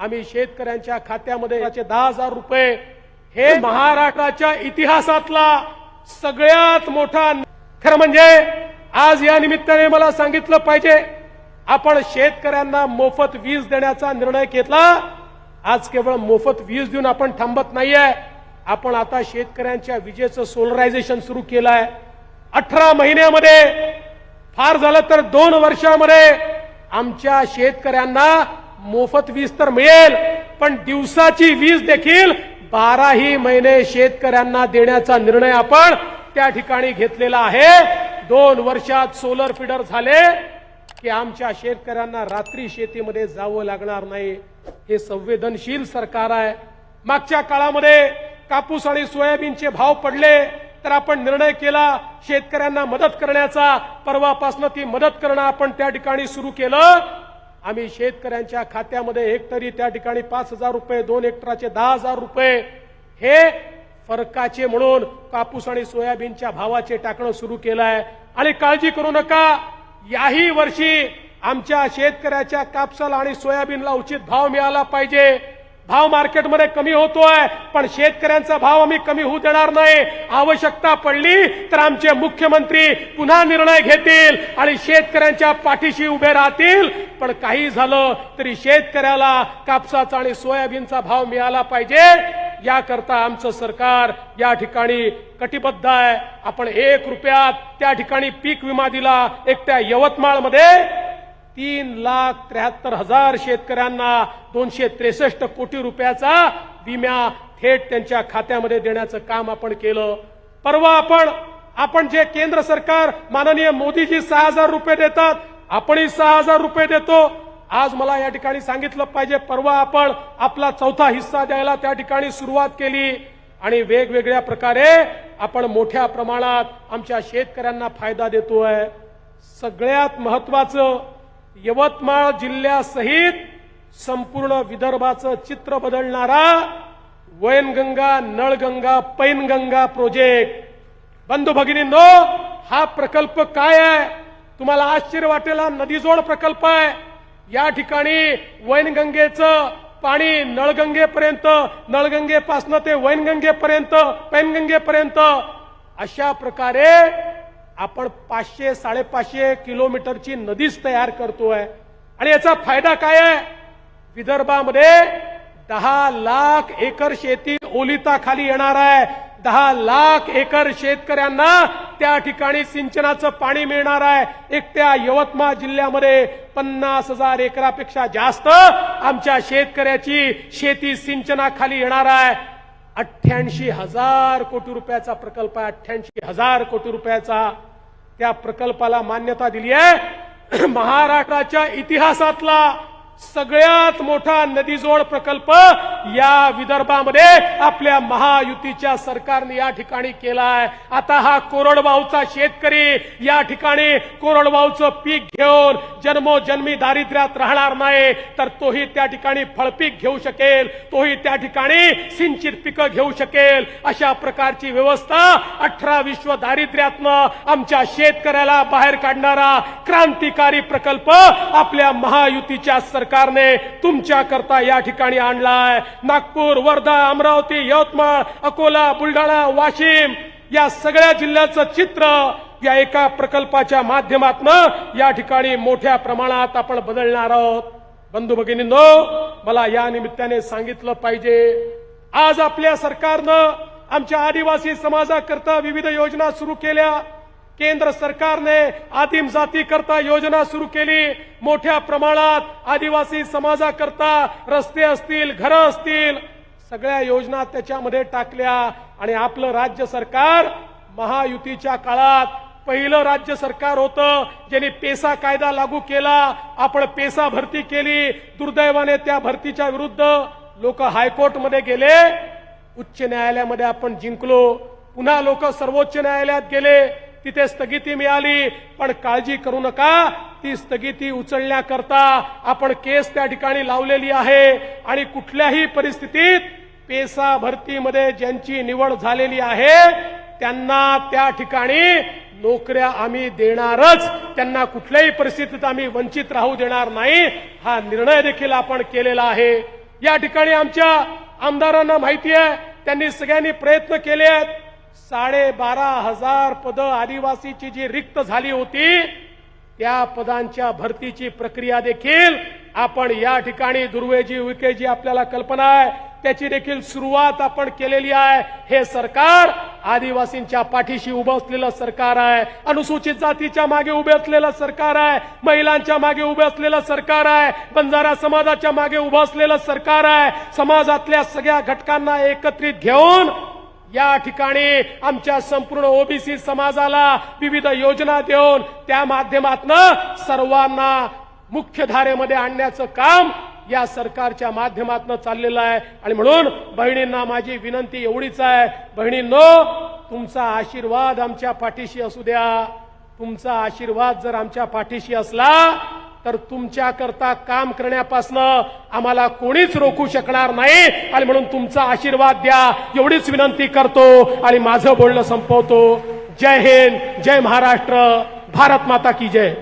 आम्ही शेतकऱ्यांच्या खात्यामध्ये याचे दहा हजार रुपये हे महाराष्ट्राच्या इतिहासातला सगळ्यात मोठा खरं म्हणजे आज या निमित्ताने मला सांगितलं पाहिजे आपण शेतकऱ्यांना मोफत वीज देण्याचा निर्णय घेतला. आज केवळ मोफत वीज देऊन आपण थांबत नाहीये. आपण आता शेतकऱ्यांच्या विजेचं सोलरायझेशन सुरू केलं आहे अठरा महिन्यामध्ये फार झालं तर दोन वर्षामध्ये आमच्या शेतकऱ्यांना मोफत वीज तर मिळेल पण दिवसाची वीज देखील बाराही महिने शेतकऱ्यांना देण्याचा निर्णय आपण त्या ठिकाणी घेतलेला आहे. दोन वर्षात सोलर फिडर झाले की आमच्या शेतकऱ्यांना रात्री शेतीमध्ये जावं लागणार नाही. हे संवेदनशील सरकार आहे. मागच्या काळामध्ये कापूस आणि सोयाबीनचे भाव पडले तर आपण निर्णय केला शेतकऱ्यांना मदत करण्याचा. परवापासनं ती मदत करणं आपण त्या ठिकाणी सुरू केलं. आम्ही शेतकऱ्यांच्या खात्यामध्ये हेक्टरी त्या ठिकाणी पाच हजार रुपये दोन हेक्टराचे दहा हजार रुपये हे फरकाचे म्हणून कापूस आणि सोयाबीनच्या भावाचे टाकणं सुरू केलं आहे आणि काळजी करू नका याही वर्षी आमच्या शेतकऱ्याच्या कापसाला आणि सोयाबीनला उचित भाव मिळाला पाहिजे. भाव मार्केटमध्ये कमी होतोय पण शेतकऱ्यांचा भाव आम्ही कमी होऊ देणार नाही. आवश्यकता पडली तर आमचे मुख्यमंत्री पुन्हा निर्णय घेतील आणि शेतकऱ्यांच्या पाठीशी उभे राहतील. पण काही झालं तरी शेतकऱ्याला कापसाचा आणि सोयाबीनचा भाव मिळाला पाहिजे. याकरता आमचं सरकार या ठिकाणी कटिबद्ध आहे. आपण एक रुपयात त्या ठिकाणी पीक विमा दिला एकट्या यवतमाळमध्ये. तीन लाख त्र्याहत्तर हजार शेतकऱ्यांना दोनशे त्रेसष्ट कोटी रुपयाचा विम्या थेट त्यांच्या खात्यामध्ये देण्याचं काम आपण केलं. परवा आपण आपण जे केंद्र सरकार माननीय मोदीजी सहा हजार रुपये देतात आपणही सहा हजार रुपये देतो. आज मला या ठिकाणी सांगितलं पाहिजे परवा आपण आपला चौथा हिस्सा द्यायला त्या ठिकाणी सुरुवात केली. आणि वेगवेगळ्या प्रकारे आपण मोठ्या प्रमाणात आमच्या शेतकऱ्यांना फायदा देतोय. सगळ्यात महत्वाचं यवतमाळ जिल्ह्यासहित संपूर्ण विदर्भाचं चित्र बदलणारा वैनगंगा नळगंगा पैनगंगा प्रोजेक्ट बंधू भगिनींनो हा प्रकल्प काय आहे? तुम्हाला आश्चर्य वाटेल हा नदीजोड प्रकल्प आहे. या ठिकाणी वैनगंगेचं पाणी नळगंगेपर्यंत नळगंगेपासनं ते वैनगंगेपर्यंत पैनगंगेपर्यंत अशा प्रकारे आपण पाचशे साडेपाचशे किलोमीटरची नदीच तयार करतोय. आणि याचा फायदा काय आहे? विदर्भामध्ये दहा लाख एकर शेती ओलिताखाली येणार आहे. दहा लाख एकर शेतकऱ्यांना त्या ठिकाणी सिंचनाचं पाणी मिळणार आहे. एकट्या यवतमाळ जिल्ह्यामध्ये पन्नास हजार एकरापेक्षा जास्त आमच्या शेतकऱ्याची शेती सिंचनाखाली येणार आहे. अठ्ठ्याऐंशी हजार कोटी रुपयाचा प्रकल्प आहे. अठ्ठ्याऐंशी हजार कोटी रुपयाचा. त्या प्रकल्पाला मान्यता दिली आहे महाराष्ट्राच्या इतिहासातला सगळ्यात मोठा नदीजोड प्रकल्प या विदर्भामध्ये आपल्या महायुतीच्या सरकारने या ठिकाणी केला आता हा कोरडवाहूचा शेतकरी या ठिकाणी कोरडवाहूचं पीक घेऊन जन्मोजन्मी दारिद्र्यात राहणार नाही तर तोही त्या ठिकाणी फळपीक घेऊ शकेल तोही त्या ठिकाणी सिंचित पिकं घेऊ शकेल. अशा प्रकारची व्यवस्था अठरा विश्व दारिद्र्यातनं आमच्या शेतकऱ्याला बाहेर काढणारा क्रांतिकारी प्रकल्प आपल्या महायुतीच्या सरकार सरकारने तुमच्या करता या ठिकाणी आणलाय. नागपूर वर्धा अमरावती यवतमाळ अकोला बुलढाणा वाशिम या सगळ्या जिल्ह्याचं चित्र या एका प्रकल्पाच्या माध्यमातन या ठिकाणी मोठ्या प्रमाणात आपण बदलणार आहोत. बंधू भगिनींनो मला या निमित्ताने सांगितलं पाहिजे आज आपल्या सरकारनं आमच्या आदिवासी समाजाकरता विविध योजना सुरू केल्या. केंद्र सरकारने आदिम जाती करता योजना सुरू केली. मोठ्या प्रमाणात आदिवासी समाजाकरता रस्ते असतील घरं असतील सगळ्या योजना त्याच्यामध्ये टाकल्या. आणि आपलं राज्य सरकार महायुतीच्या काळात पहिलं राज्य सरकार होतं ज्यांनी पेसा कायदा लागू केला. आपण पेसा भरती केली. दुर्दैवाने त्या भरतीच्या विरुद्ध लोक हायकोर्टमध्ये गेले. उच्च न्यायालयामध्ये आपण जिंकलो. पुन्हा लोक सर्वोच्च न्यायालयात गेले. तिथे स्थगिती मिळाली पण काळजी करू नका. ती स्थगिती उचलण्याकरता आपण केस त्या ठिकाणी लावलेली आहे आणि कुठल्याही परिस्थितीत पेसा भरतीमध्ये ज्यांची निवड झालेली आहे त्यांना त्या ठिकाणी नोकऱ्या आम्ही देणारच. त्यांना कुठल्याही परिस्थितीत आम्ही वंचित राहू देणार नाही. हा निर्णय देखील आपण केलेला आहे. या ठिकाणी आमच्या आमदारांना माहिती आहे त्यांनी सगळ्यांनी प्रयत्न केले आहेत साडेबारा हजार पदं आदिवासीची जी रिक्त झाली होती त्या पदांच्या भरतीची प्रक्रिया देखील आपण या ठिकाणी दुर्वेजी विकेजी आपल्याला कल्पना आहे. त्याची देखील सुरुवात आपण केलेली आहे. हे सरकार आदिवासींच्या पाठीशी उभं असलेलं सरकार आहे. अनुसूचित जातीच्या मागे उभे असलेलं सरकार आहे. महिलांच्या मागे उभे असलेलं सरकार आहे. बंजारा समाजाच्या मागे उभं असलेलं सरकार आहे. समाजातल्या सगळ्या घटकांना एकत्रित घेऊन या ठिकाणी आमच्या संपूर्ण ओबीसी समाजाला विविध योजना देऊन त्या माध्यमातनं सर्वांना मुख्य धारेमध्ये आणण्याचं काम या सरकारच्या माध्यमातून चाललेलं आहे. आणि म्हणून बहिणींना माझी विनंती एवढीच आहे. बहिणींनो तुमचा आशीर्वाद आमच्या पाठीशी असू द्या. तुमचा आशीर्वाद जर आमच्या पाठीशी असला तर तुमच्या करता काम करण्यापासनं आम्हाला कोणीच रोखू शकणार नाही. आणि म्हणून तुमचा आशीर्वाद द्या. एवढीच विनंती करतो आणि माझं बोलणं संपवतो. जय हिंद जय महाराष्ट्र भारत माता की जय.